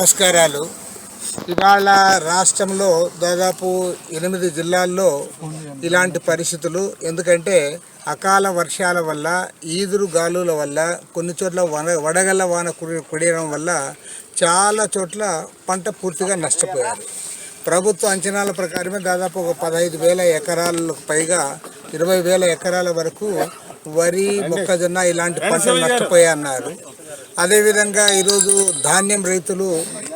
నమస్కారాలు. ఇవాళ రాష్ట్రంలో దాదాపు ఎనిమిది జిల్లాల్లో ఇలాంటి పరిస్థితులు. ఎందుకంటే అకాల వర్షాల వల్ల ఈదురు గాలుల వల్ల కొన్ని చోట్ల వన వడగళ్ళ వాన కుడియడం వల్ల చాలా చోట్ల పంట పూర్తిగా నష్టపోయారు. ప్రభుత్వ అంచనాల ప్రకారమే దాదాపు ఒక పదహైదు వేల ఎకరాలకు పైగా ఇరవై వేల ఎకరాల వరకు వరి మొక్కజొన్న ఇలాంటి పంటలు నష్టపోయాయన్నారు. అదేవిధంగా ఈరోజు ధాన్యం రైతులు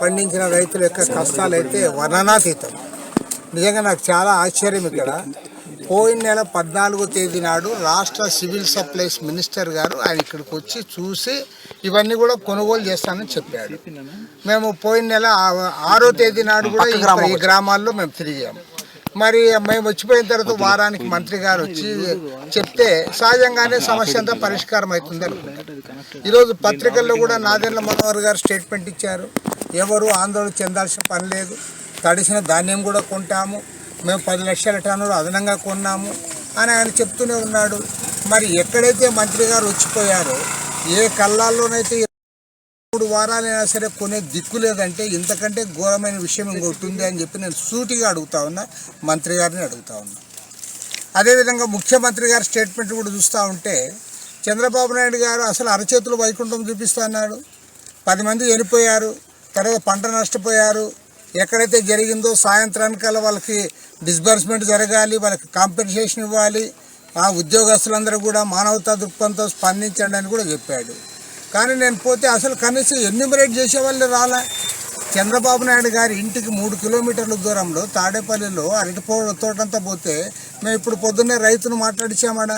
పండించిన రైతుల యొక్క కష్టాలు అయితే వర్ణనాతీతం నిజంగా నాకు చాలా ఆశ్చర్యం ఇక్కడ. పోయిన నెల పద్నాలుగో తేదీ నాడు రాష్ట్ర సివిల్ సప్లైస్ మినిస్టర్ గారు ఆయన ఇక్కడికి వచ్చి చూసి ఇవన్నీ కూడా కొనుగోలు చేస్తానని చెప్పాడు. మేము పోయిన నెల ఆరో తేదీ నాడు కూడా ఈ- ఈ గ్రామాల్లో మేము తిరిగాము మరి మేము వచ్చిపోయిన తర్వాత వారానికి మంత్రి గారు వచ్చి చెప్తే సహజంగానే సమస్య అంతా పరిష్కారం అవుతుంది అనుకుంటారు ఈరోజు పత్రికల్లో కూడా నాదెండ్ల మనోహర్ గారు స్టేట్మెంట్ ఇచ్చారు. ఎవరు ఆందోళన చెందాల్సిన పని లేదు. తడిసిన ధాన్యం కూడా కొంటాము. మేము పది లక్షల టన్నులు అదనంగా కొన్నాము అని ఆయన చెప్తూనే ఉన్నాడు. మరి ఎక్కడైతే మంత్రి గారు వచ్చిపోయారో ఏ కళ్ళాల్లోనైతే మూడు వారాలైనా సరే కొనే దిక్కు లేదంటే ఇంతకంటే ఘోరమైన విషయం ఇంకొకటి ఉంది అని చెప్పి నేను సూటిగా అడుగుతా ఉన్నా మంత్రి గారిని అడుగుతా ఉన్నా. అదేవిధంగా ముఖ్యమంత్రి గారి స్టేట్మెంట్ కూడా చూస్తూ ఉంటే చంద్రబాబు నాయుడు గారు అసలు అరచేతులు వైకుంఠం చూపిస్తా అన్నాడు. పది మంది వెళ్ళిపోయారు తర్వాత పంట నష్టపోయారు. ఎక్కడైతే జరిగిందో సాయంత్రానికల్లా వాళ్ళకి డిస్బర్స్మెంట్ జరగాలి వాళ్ళకి కాంపెన్సేషన్ ఇవ్వాలి. ఆ ఉద్యోగస్తులందరూ కూడా మానవతా దృక్పథంతో స్పందించండి అని కూడా చెప్పాడు. కానీ నేను పోతే అసలు కనీసం ఎన్యూమరేట్ చేసేవాళ్ళు రాలే. చంద్రబాబు నాయుడు గారి ఇంటికి మూడు కిలోమీటర్ల దూరంలో తాడేపల్లిలో అరటిపో తోటంతా పోతే మేము ఇప్పుడు పొద్దున్నే రైతును మాట్లాడించామడా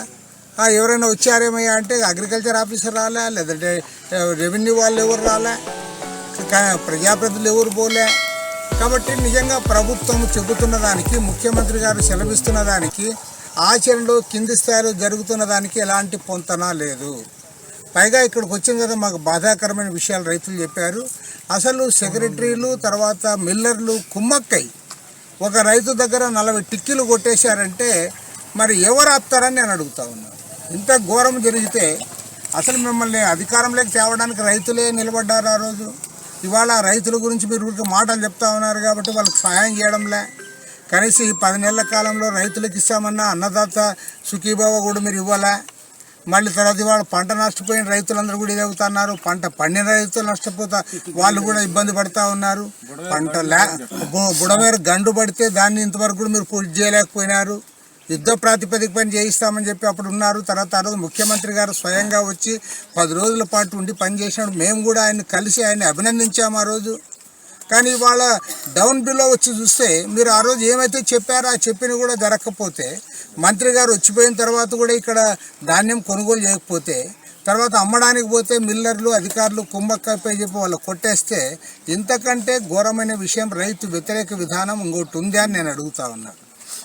ఎవరైనా వచ్చారేమయ్యా అంటే అగ్రికల్చర్ ఆఫీసర్ రాలే లేదంటే రెవెన్యూ వాళ్ళు ఎవరు రాలే ప్రజాప్రతినిధులు ఎవరు పోలే. కాబట్టి నిజంగా ప్రభుత్వం చెబుతున్న దానికి ముఖ్యమంత్రి గారు సెలవిస్తున్న దానికి ఆచరణలో కింది స్థాయిలో జరుగుతున్న దానికి ఎలాంటి పొంతన లేదు. పైగా ఇక్కడికి వచ్చిన కదా మాకు బాధాకరమైన విషయాలు రైతులు చెప్పారు. అసలు సెక్రటరీలు తర్వాత మిల్లర్లు కుమ్మక్కై ఒక రైతు దగ్గర నలభై టిక్కీలు కొట్టేశారంటే మరి ఎవరు ఆపుతారని నేను అడుగుతా ఉన్నాను ఇంత ఘోరం జరిగితే అసలు మిమ్మల్ని అధికారంలోకి తేవడానికి రైతులే నిలబడ్డారు ఆ రోజు. ఇవాళ రైతుల గురించి మీరు ఊరికి మాటలు చెప్తా ఉన్నారు కాబట్టి వాళ్ళకి సహాయం చేయడంలే. కనీసం ఈ పది నెలల కాలంలో రైతులకు ఇస్తామన్న అన్నదాత సుఖీభావ కూడా మీరు ఇవ్వాలా? మళ్ళీ తర్వాత ఇవాళ పంట నష్టపోయిన రైతులందరూ కూడా ఇదవుతున్నారు. పంట పండిన రైతులు నష్టపోతా వాళ్ళు కూడా ఇబ్బంది పడతా ఉన్నారు. పంట లే గండు పడితే దాన్ని ఇంతవరకు కూడా మీరు పూర్తి చేయలేకపోయినారు. యుద్ధ ప్రాతిపదిక పని చేయిస్తామని చెప్పి అప్పుడు ఉన్నారు. తర్వాత ఆ రోజు ముఖ్యమంత్రి గారు స్వయంగా వచ్చి పది రోజుల పాటు ఉండి పనిచేసినప్పుడు మేము కూడా ఆయన కలిసి ఆయన్ని అభినందించాము ఆ రోజు. కానీ ఇవాళ డౌన్ బిలో వచ్చి చూస్తే మీరు ఆ రోజు ఏమైతే చెప్పారో ఆ చెప్పిన కూడా జరగకపోతే మంత్రి గారు వచ్చిపోయిన తర్వాత కూడా ఇక్కడ ధాన్యం కొనుగోలు చేయకపోతే తర్వాత అమ్మడానికి పోతే మిల్లర్లు అధికారులు కుంభక్కపై చెప్పి వాళ్ళు కొట్టేస్తే ఇంతకంటే ఘోరమైన విషయం రైతు వ్యతిరేక విధానం ఇంకోటి ఉంది అని నేను అడుగుతా ఉన్నా.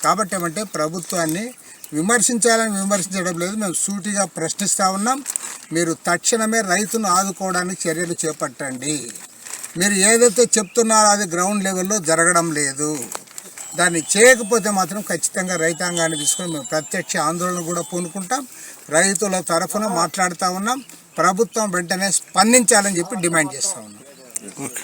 కాబట్టి ఏమంటే ప్రభుత్వాన్ని విమర్శించాలని విమర్శించడం లేదు. మేము సూటిగా ప్రశ్నిస్తూ ఉన్నాం. మీరు తక్షణమే రైతును ఆదుకోవడానికి చర్యలు చేపట్టండి. మీరు ఏదైతే చెప్తున్నారో అది గ్రౌండ్ లెవెల్లో జరగడం లేదు. దాన్ని చేయకపోతే మాత్రం ఖచ్చితంగా రైతాంగాన్ని తీసుకొని మేము ప్రత్యక్ష ఆందోళన కూడా పూనుకుంటాం. రైతుల తరఫున మాట్లాడుతూ ఉన్నాం. ప్రభుత్వం వెంటనే స్పందించాలని చెప్పి డిమాండ్ చేస్తూ ఉన్నాం. ఓకే.